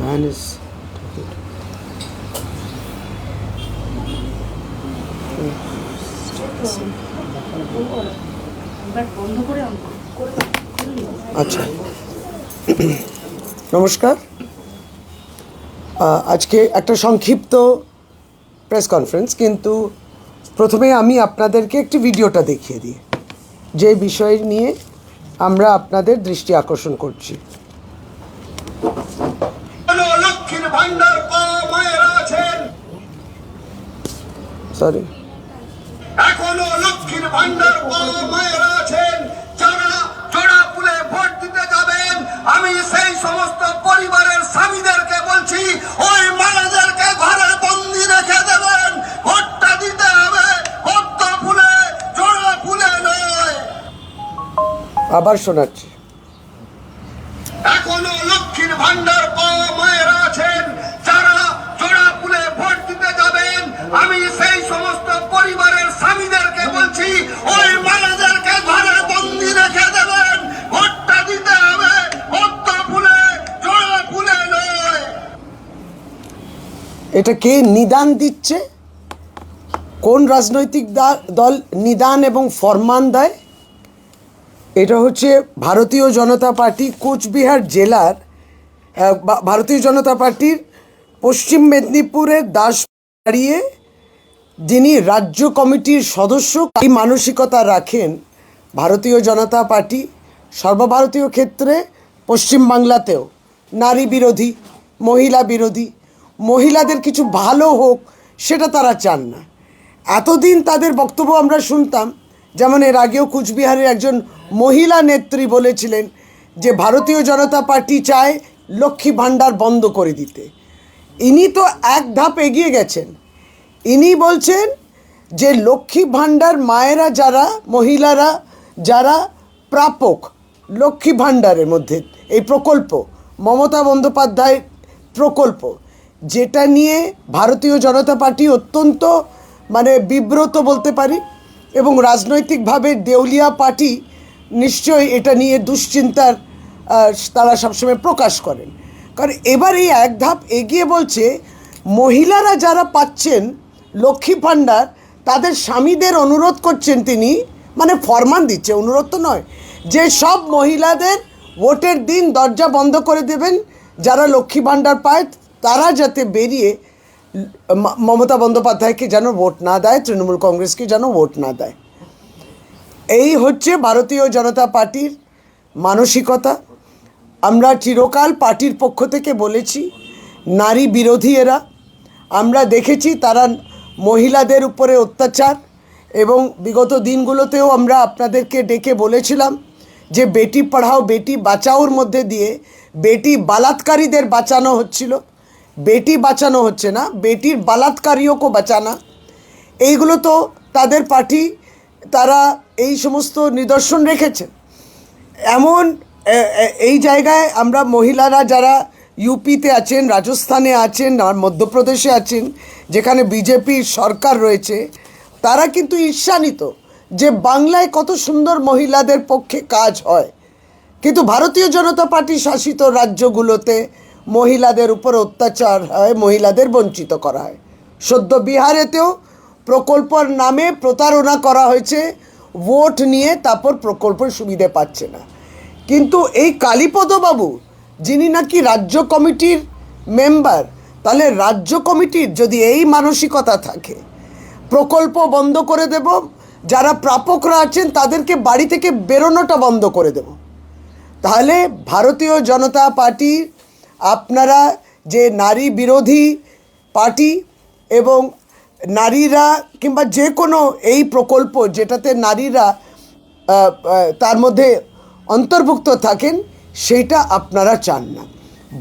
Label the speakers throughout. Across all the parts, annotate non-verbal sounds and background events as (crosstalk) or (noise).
Speaker 1: Man is. আচ্ছা। নমস্কার। আজকে একটা সংক্ষিপ্ত প্রেস কনফারেন্স, কিন্তু প্রথমে আমি আপনাদেরকে একটি ভিডিওটা দেখিয়ে দিই। যে বিষয় নিয়ে আমরা আপনাদের দৃষ্টি আকর্ষণ করছি
Speaker 2: হলো লক্ষ্মীর ভান্ডার পাওয়া মায়েরা আছেন
Speaker 1: সরি
Speaker 2: এখনও লক্ষ্মীর ভান্ডার মায়েরা আছেন। যারা জোড়া পুলে ভোট দিতে যাবেন আমি সেই সমস্ত পরিবারের স্বামীদেরকে বলছি ওই মায়েদেরকে ঘরে বন্দি রেখে দেবেন। ভোটটা দিতে হবে ভোটটা ফুলে জোড়া ফুলে নয়।
Speaker 1: আবার শোনাচ্ছি। এটা কে নিদান দিচ্ছে। কোন রাজনৈতিক দল নিদান এবং ফরমান দেয়? এটা হচ্ছে ভারতীয় জনতা পার্টি কোচবিহার জেলার ভারতীয় জনতা পার্টির পশ্চিম মেদিনীপুরের দাস দাঁড়িয়ে যিনি রাজ্য কমিটির সদস্য এই মানসিকতা রাখেন ভারতীয় জনতা পার্টি সর্বভারতীয় ক্ষেত্রে পশ্চিমবাংলাতেও নারী বিরোধী, মহিলা বিরোধী মহিলাদের কিছু ভালো হোক, সেটা তারা চান না। এতদিন তাদের বক্তব্য আমরা শুনতাম, যেমন এর আগেও কুচবিহারের একজন মহিলা নেত্রী বলেছিলেন যে ভারতীয় জনতা পার্টি চায় লক্ষ্মী ভাণ্ডার বন্ধ করে দিতে। ইনি তো এক ধাপ এগিয়ে গেছেন। ইনি বলছেন যে লক্ষ্মী ভাণ্ডার মায়েরা যারা, মহিলারা যারা প্রাপক, লক্ষ্মী ভাণ্ডারের মধ্যে এই প্রকল্প, মমতা বন্দ্যোপাধ্যায় প্রকল্প যেটা নিয়ে ভারতীয় জনতা পার্টি অত্যন্ত মানে বিব্রত বলতে পারি, এবং রাজনৈতিকভাবে দেউলিয়া পার্টি নিশ্চয়ই এটা নিয়ে দুশ্চিন্তার তারা সবসময় প্রকাশ করেন। কারণ এবার এই এক ধাপ এগিয়ে বলছে, মহিলারা যারা পাচ্ছেন, লক্ষ্মী ভাণ্ডার, তাদের স্বামীদের অনুরোধ করছেন তিনি মানে ফরমান দিচ্ছে, অনুরোধ তো নয়, যে সব মহিলাদের ভোটের দিন দরজা বন্ধ করে দেবেন, যারা লক্ষ্মী ভাণ্ডার পায় তারা যাতে বেরিয়ে মমতা বন্দ্যোপাধ্যায়কে যেন ভোট না দেয়, তৃণমূল কংগ্রেসকে যেন ভোট না দেয়। এই হচ্ছে ভারতীয় জনতা পার্টির মানসিকতা। আমরা চিরকাল পার্টির পক্ষ থেকে বলেছি, নারী বিরোধী এরা। আমরা দেখেছি তারা মহিলাদের উপরে অত্যাচার এবং বিগত দিনগুলোতেও আমরা আপনাদেরকে ডেকে বলেছিলাম যে বেটি পড়াও, বেটি বাঁচাওর মধ্যে দিয়ে, বেটি বালাৎকারীদের বাঁচানো হচ্ছিল। বেটি বাঁচানো হচ্ছে না, বেটির বালাৎকারীও বাঁচানা। এইগুলো তো তাদের পার্টি, তারা এই সমস্ত নিদর্শন রেখেছে। এমন এই জায়গায় আমরা মহিলারা যারা ইউপিতে আছেন, রাজস্থানে আছেন, আর মধ্যপ্রদেশে আছেন, যেখানে বিজেপির সরকার রয়েছে, তারা কিন্তু ঈর্ষান্বিত যে বাংলায় কত সুন্দর মহিলাদের পক্ষে কাজ হয়। কিন্তু ভারতীয় জনতা পার্টি শাসিত রাজ্যগুলোতে মহিলাদের উপর অত্যাচার হয়, মহিলাদের বঞ্চিত করা হয়। সদ্য বিহারেতেও প্রকল্পর নামে প্রতারণা করা হয়েছে, ভোট নিয়ে তারপর প্রকল্পের সুবিধে পাচ্ছে না। কিন্তু এই কালীপদবাবু, যিনি নাকি রাজ্য কমিটির মেম্বার, তাহলে রাজ্য কমিটির যদি এই মানসিকতা থাকে, প্রকল্প বন্ধ করে দেব, যারা প্রাপকরা আছেন তাদেরকে বাড়ি থেকে বেরোনোটা বন্ধ করে দেব। তাহলে ভারতীয় জনতা পার্টি আপনারা যে নারী বিরোধী পার্টি এবং নারীরা কিংবা যে কোনো এই প্রকল্প যেটাতে নারীরা তার মধ্যে অন্তর্ভুক্ত থাকেন, সেটা আপনারা চান না।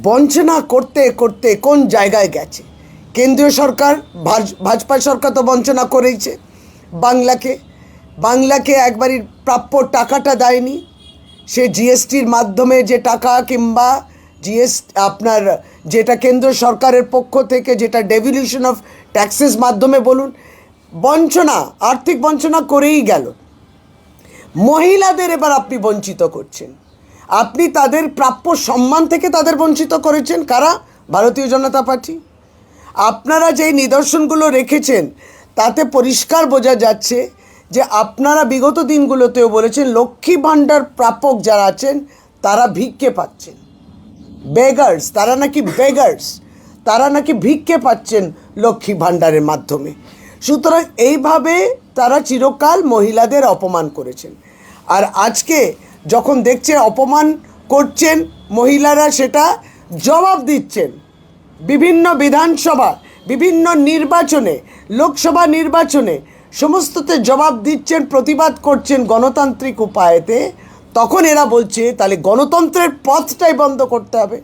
Speaker 1: বঞ্চনা করতে করতে কোন জায়গায় গেছে? কেন্দ্রীয় সরকার, ভাজ- ভাজপা সরকার তো বঞ্চনা করেইছে। বাংলাকে বাংলাকে একবারই প্রাপ্য টাকাটা দেয়নি। সে জিএসটির মাধ্যমে যে টাকা কিংবা জিএস, আপনার যেটা কেন্দ্র সরকারের পক্ষ থেকে যেটা ডেভিলিউশন অফ ট্যাক্সেস মাধ্যমে বলুন, বঞ্চনা, আর্থিক বঞ্চনা করেই গেল। মহিলাদের এবার আপনি বঞ্চিত করছেন। আপনি তাদের প্রাপ্য সম্মান থেকে তাদের বঞ্চিত করেছেন। কারা? ভারতীয় জনতা পার্টি। আপনারা যেই নিদর্শনগুলো রেখেছেন, তাতে পরিষ্কার বোঝা যাচ্ছে যে আপনারা বিগত দিনগুলোতেও বলেছেন, লক্ষ্মী ভাণ্ডার প্রাপক যারা আছেন, তারা ভিক্ষে পাচ্ছেন। বেগার্স, তারা নাকি বেগার্স, তারা নাকি ভিক্ষে পাচ্ছেন লক্ষ্মী ভাণ্ডারের মাধ্যমে। সুতরাং এইভাবে তারা চিরকাল মহিলাদের অপমান করেছেন। আর আজকে যখন দেখছে অপমান করছেন, মহিলারা সেটা জবাব দিচ্ছেন। বিভিন্ন বিধানসভা, বিভিন্ন নির্বাচনে, লোকসভা নির্বাচনে সমস্ততে জবাব দিচ্ছেন, প্রতিবাদ করছেন গণতান্ত্রিক উপায়েতে। তখন এরা বলছে, তাহলে গণতন্ত্রের পথটাই বন্ধ করতে হবে।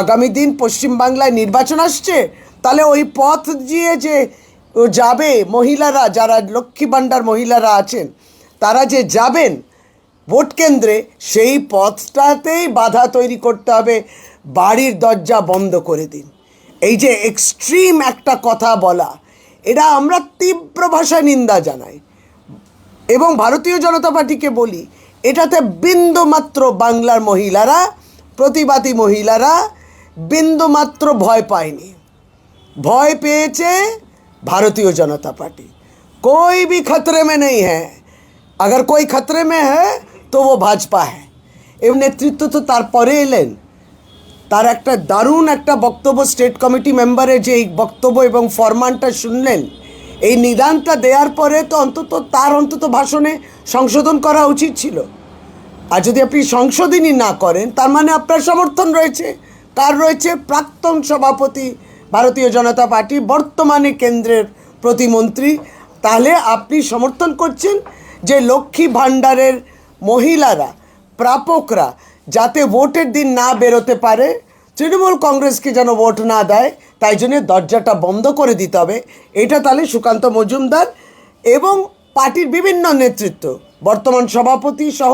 Speaker 1: আগামী দিন পশ্চিমবাংলায় নির্বাচন আসছে, তাহলে ওই পথ দিয়ে যে যাবে মহিলারা, যারা লক্ষ্মী ভাণ্ডার মহিলারা আছেন, তারা যে যাবেন ভোট কেন্দ্রে, সেই পথটাতেই বাধা তৈরি করতে হবে, বাড়ির দরজা বন্ধ করে দিন। এই যে এক্সট্রিম একটা কথা বলা, এটা আমরা তীব্র ভাষায় নিন্দা জানাই। এবং ভারতীয় জনতা পার্টিকে বলি এটাতে বিন্দুমাত্র বাংলার মহিলারা প্রতিবাদী মহিলারা বিন্দুমাত্র ভয় পায়নি ভয় পেয়েছে भारतीय जनता पार्टी कोई भी खतरे में नहीं है अगर कोई खतरे में है तो वो भाजपा है এবং নেতৃত্ব তো তারপরে এলেন তার একটা দারুণ একটা বক্তব্য স্টেট কমিটি মেম্বারের যে এই বক্তব্য এবং ফরমানটা শুনলেন এই নিদানটা দেওয়ার পরে তো অন্তত তার অন্তত ভাষণে সংশোধন করা উচিত ছিল। আর যদি আপনি সংশোধনই না করেন, তার মানে আপনার সমর্থন রয়েছে। তার রয়েছে প্রাক্তন সভাপতি ভারতীয় জনতা পার্টি, বর্তমানে কেন্দ্রের প্রতিমন্ত্রী। তাহলে আপনি সমর্থন করছেন যে লক্ষ্মী ভাণ্ডারের মহিলারা, প্রাপকরা যাতে ভোটের দিন না বেরোতে পারে তৃণমূল কংগ্রেসকে যেন ভোট না দেয়, তাই জন্য দরজাটা বন্ধ করে দিতে হবে। এটা তাহলে সুকান্ত মজুমদার এবং পার্টির বিভিন্ন নেতৃত্ব, বর্তমান সভাপতি সহ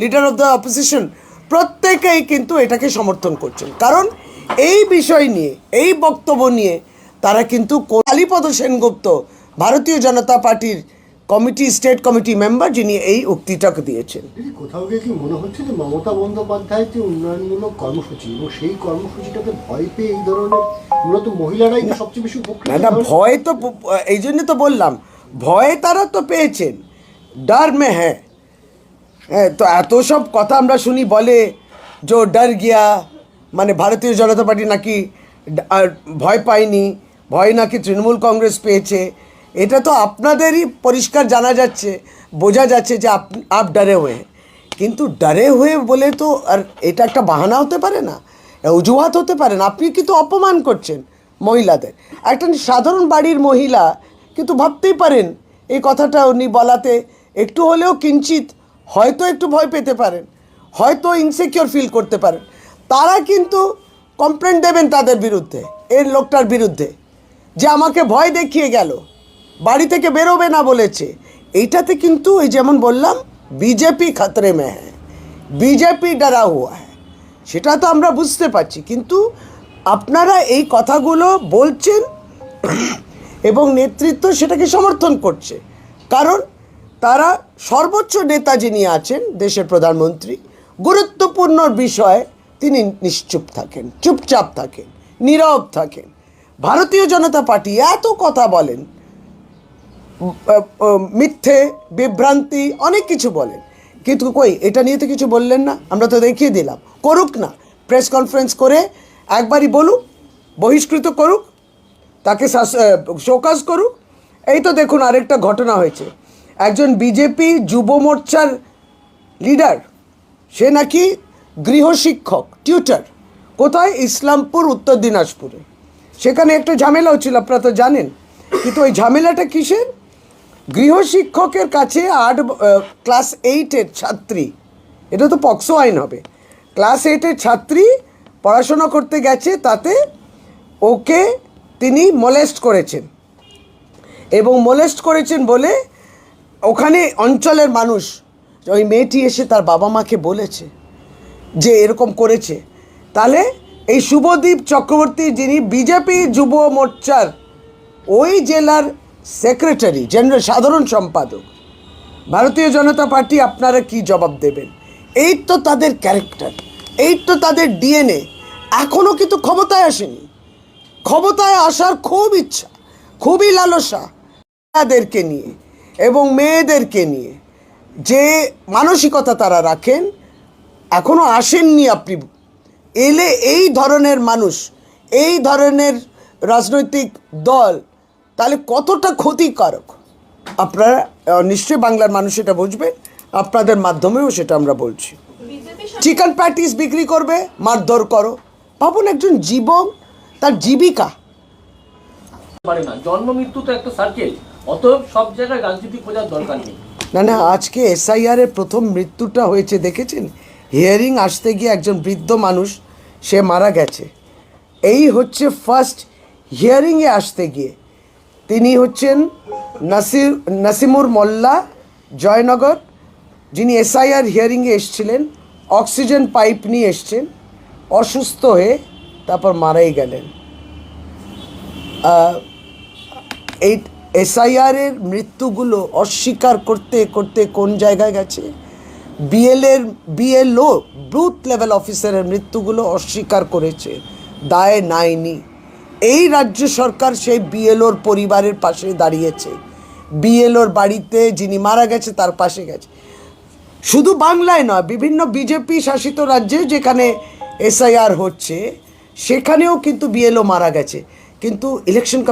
Speaker 1: লিডার অফ দ্য অপোজিশন প্রত্যেকেই কিন্তু এটাকে সমর্থন করছেন। কারণ এই বিষয় নিয়ে, এই বক্তব্য নিয়ে তারা কিন্তু কালীপদ সেনগুপ্ত, ভারতীয় জনতা পার্টির কমিটি স্টেট কমিটি মেম্বার যিনি এই উক্তিটাকে দিয়েছেন।
Speaker 3: কোথাও গিয়ে কি মনে হচ্ছে যে মমতা বন্দ্যোপাধ্যায়ের যে উন্নয়নমূলক কর্মসূচি এবং সেই কর্মসূচিটাকে ভয় পেয়ে এই ধরনের মূলত মহিলারাই সবচেয়ে বেশি
Speaker 1: না না ভয় তো এই জন্য তো বললাম ভয় তারা তো পেয়েছেন। ডার মে হ্যাঁ। হ্যাঁ তো এত সব কথা আমরা শুনি বলে যে ডর গিয়া মানে ভারতীয় জনতা পার্টি নাকি ভয় পায়নি ভয় নাকি তৃণমূল কংগ্রেস পেয়েছে। এটা তো আপনাদেরই পরিষ্কার জানা যাচ্ছে, বোঝা যাচ্ছে যে আপ আপ ডরে হয়ে। কিন্তু ডরে হয়ে বলে তো আর এটা একটা বাহানা হতে পারে না অজুহাত হতে পারে না। আপনি কিন্তু অপমান করছেন মহিলাদের। একটা সাধারণ বাড়ির মহিলা কিন্তু ভাবতেই পারেন, এই কথাটা উনি বলাতে একটু হলেও কিঞ্চিত হয়তো একটু ভয় পেতে পারেন, হয়তো ইনসিকিওর ফিল করতে পারেন। তারা কিন্তু কমপ্লেন দেবেন তাদের বিরুদ্ধে, এর লোকটার বিরুদ্ধে, যে আমাকে ভয় দেখিয়ে গেল। বাড়ি থেকে বেরোবে না বলেছে। এইটাতে কিন্তু এই যেমন বললাম, বিজেপি খাতরে মে হ্যাঁ বিজেপি ডরা হুয়া হ্যাঁ। সেটা তো আমরা বুঝতে পারছি। কিন্তু আপনারা এই কথাগুলো বলছেন (clears throat) এবং নেতৃত্ব সেটাকে সমর্থন করছে। কারণ তারা সর্বোচ্চ নেতা যিনি আছেন, দেশের প্রধানমন্ত্রী, গুরুত্বপূর্ণ বিষয়ে তিনি নিশ্চুপ থাকেন, চুপচাপ থাকেন, নীরব থাকেন। ভারতীয় জনতা পার্টি এত কথা বলেন মিথ্যে, বিভ্রান্তি, অনেক কিছু বলেন। কিন্তু কই, এটা নিয়ে তো কিছু বললেন না, আমরা তো দেখিয়ে দিলাম। করুক না প্রেস কনফারেন্স করে একবারই বলুক, বহিষ্কৃত করুক, তাকে শোকাজ করুক। এই তো দেখুন আরেকটা ঘটনা হয়েছে। একজন বিজেপি যুব মোর্চার লিডার সে নাকি গৃহশিক্ষক টিউটার কোথায়? ইসলামপুর, উত্তর দিনাজপুরে। সেখানে একটা ঝামেলা হচ্ছিল আপনারা তো জানেন। কিন্তু ওই ঝামেলাটা কিসের? গৃহশিক্ষকের কাছে আট ক্লাস এইটের ছাত্রী। এটা তো পক্সো আইন হবে। ক্লাস এইটের ছাত্রী পড়াশোনা করতে গেছে, তাতে ওকে তিনি মলেস্ট করেছেন। এবং মোলেস্ট করেছেন বলে ওখানে অঞ্চলের মানুষ, ওই মেয়েটি এসে তার বাবা মাকে বলেছে যে এরকম করেছে। তাহলে এই শুভদীপ চক্রবর্তী যিনি বিজেপি যুব মোর্চার ওই জেলার সেক্রেটারি, জেনারেল সাধারণ সম্পাদক। ভারতীয় জনতা পার্টি আপনারা কি জবাব দেবেন? এই তো তাদের ক্যারেক্টার, এই তো তাদের ডিএনএ এখনও কিন্তু ক্ষমতায় আসেনি। ক্ষমতায় আসার খুব ইচ্ছা, খুবই লালসা মেয়েদেরকে নিয়ে এবং মেয়েদেরকে নিয়ে। যে মানসিকতা তারা রাখেন এখনও আসেননি আপনি। এলে এই ধরনের মানুষ, এই ধরনের রাজনৈতিক দল তাহলে কতটা ক্ষতিকারক? আপনারা নিশ্চয়ই বাংলার মানুষ এটা বুঝবে আপনাদের মাধ্যমেও সেটা আমরা বলছি। চিকেন প্যাটিস বিক্রি করবে মারধর করো। ভাবুন একজন জীবন তার জীবিকা।
Speaker 4: পারে না। জন্ম মৃত্যু তো একটা সার্কেল অতএব সব জায়গায় রাজনীতি খোঁজার দরকার নেই।
Speaker 1: না না আজকে এসআইআর এর প্রথম মৃত্যুটা হয়েছে দেখেছেন? হিয়ারিং আসতে গিয়ে একজন বৃদ্ধ মানুষ সে মারা গেছে। এই হচ্ছে ফার্স্ট হিয়ারিংয়ে আসতে গিয়ে। তিনি হচ্ছেন নাসির, নাসিমুর মোল্লা জয়নগর। যিনি এসআইআর হিয়ারিংয়ে এসছিলেন, অক্সিজেন পাইপ নিয়ে এসছেন, অসুস্থ হয়ে তারপর মারাই গেলেন। এই এসআইআর এর মৃত্যুগুলো অস্বীকার করতে করতে কোন জায়গায় গেছে? বিএল এর বিএলও বুথ লেভেল অফিসারের মৃত্যুগুলো অস্বীকার করেছে। দায় নাইনি এই রাজ্য সরকার সেই বিএলওর পরিবারের পাশে দাঁড়িয়েছে। বিএলওর বাড়িতে যিনি মারা গেছে, তার পাশে গেছে। শুধু বাংলায় নয়, বিভিন্ন বিজেপি শাসিত রাজ্যে যেখানে এসআইআর হচ্ছে, সেখানেও কিন্তু বিএলও মারা গেছে। কিন্তু ইলেকশন